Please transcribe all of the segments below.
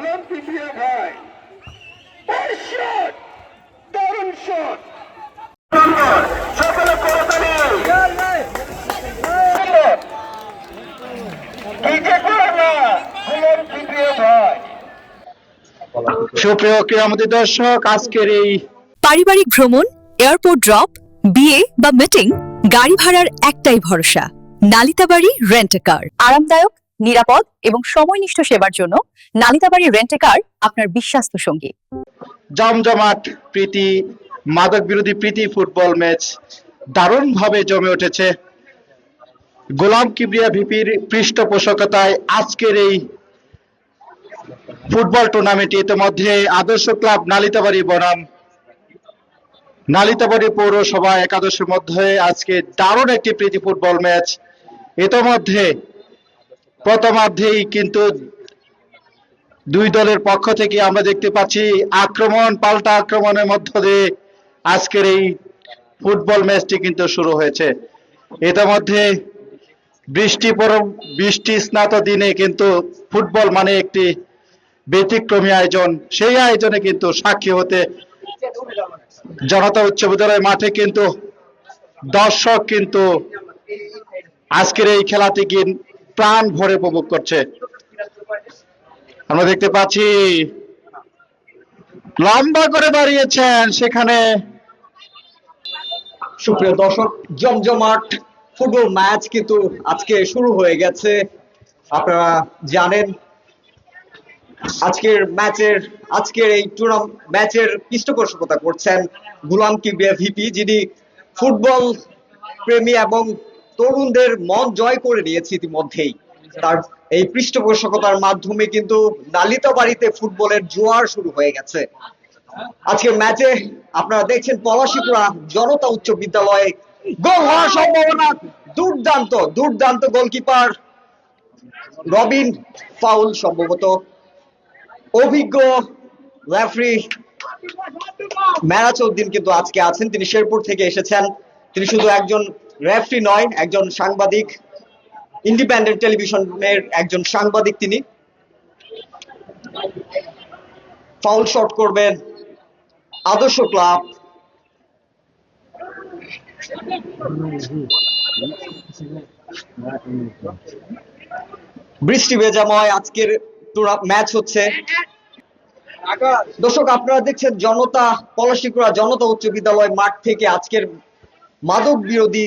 গোলাম ভাই দারুণ শট সকলে করতালি সুপ্রিয় ক্রীড়ামতি দর্শক আজকের এই পারিবারিক ভ্রমণ এয়ারপোর্ট ড্রপ বিয়ে বা মিটিং গাড়ি ভাড়ার একটাই ভরসা। Nalitabari rent car. আরামদায়ক নিরাপদ এবং সময়নিষ্ঠ সেবার জন্য নালিতাবাড়ি রেন্ট কার আপনার বিশ্বস্ত সঙ্গী। জমজমাট প্রীতি, মাদক বিরোধী প্রীতি ফুটবল ম্যাচ দারুণভাবে জমে উঠেছে। গোলাম কিবরিয়া ভিপির পৃষ্ঠপোষকতায় আজকের এই ফুটবল টুর্নামেন্টে ইতিমধ্যে আদর্শ ক্লাব নালিতাবাড়ি বনাম। নালিতাবাড়ি পৌরসভা একাদশের মধ্যে আজকে দারুণ একটি প্রীতি ফুটবল ম্যাচ। ইতোমধ্যে প্রথমার্ধেই কিন্তু দুই দলের পক্ষ থেকে আমরা দেখতে পাচ্ছি আক্রমণ, পাল্টা আক্রমণের মধ্য দিয়ে আজকের এই ফুটবল ম্যাচটি কিন্তু শুরু হয়েছে। ইতিমধ্যে বৃষ্টি বৃষ্টি স্নাত দিনে কিন্তু ফুটবল মানে একটি ব্যতিক্রমী আয়োজন। সেই আয়োজনে কিন্তু সাক্ষী হতে জনতা উচ্চ বিদ্যালয় মাঠে কিন্তু দর্শক কিন্তু আজকের এই খেলাটি প্রাণ ভরে উপভোগ করছে। আমরা দেখতে পাচ্ছি, লম্বা করে দাঁড়িয়েছেন সেখানে। সুপ্রিয় দর্শক, জমজমাট ফুটবল ম্যাচ কিন্তু আজকে শুরু হয়ে গেছে। আপনারা জানেন, আজকের ম্যাচের, আজকের এই টুর্নাম, ম্যাচের পৃষ্ঠপোষকতা করছেন গুলাম কিবরিয়া ভিপি, যিনি ফুটবল প্রেমী এবং তরুণদের মন জয় করে নিয়েছে ইতিমধ্যেই। তার এই পৃষ্ঠপোষকতার মাধ্যমে কিন্তু নালিতা বাড়িতে ফুটবলের জোয়ার শুরু হয়ে গেছে। আজকের ম্যাচে আপনারা দেখছেন পলাশিপুরা জনতা উচ্চ বিদ্যালয়ে গোল হওয়ার সম্ভাবনা দুর্দান্ত দুর্দান্ত গোলকিপার রবিন ফাউল সম্ভবত। অভিজ্ঞ রেফারি মেরাচউদ্দিন কিন্তু আজকে আছেন। তিনি শেরপুর থেকে এসেছেন। তিনি শুধু একজন রেফারি নয়, একজন সাংবাদিক, ইন্ডিপেন্ডেন্ট টেলিভিশনের একজন সাংবাদিক তিনি। ফাউল শট করবেন আদর্শ ক্লাব। বৃষ্টি ভেজাময় আজকের ম্যাচ হচ্ছে। দর্শক, আপনারা দেখছেন জনতা পলাশিকুড়া জনতা উচ্চ বিদ্যালয় মাঠ থেকে আজকের মাদক বিরোধী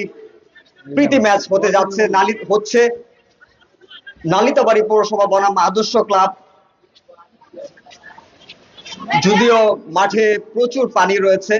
প্রীতি ম্যাচ হতে যাচ্ছে, নালি, হচ্ছে নালিতাবাড়ি পৌরসভা বনাম আদর্শ ক্লাব। যদিও মাঠে প্রচুর পানি রয়েছে।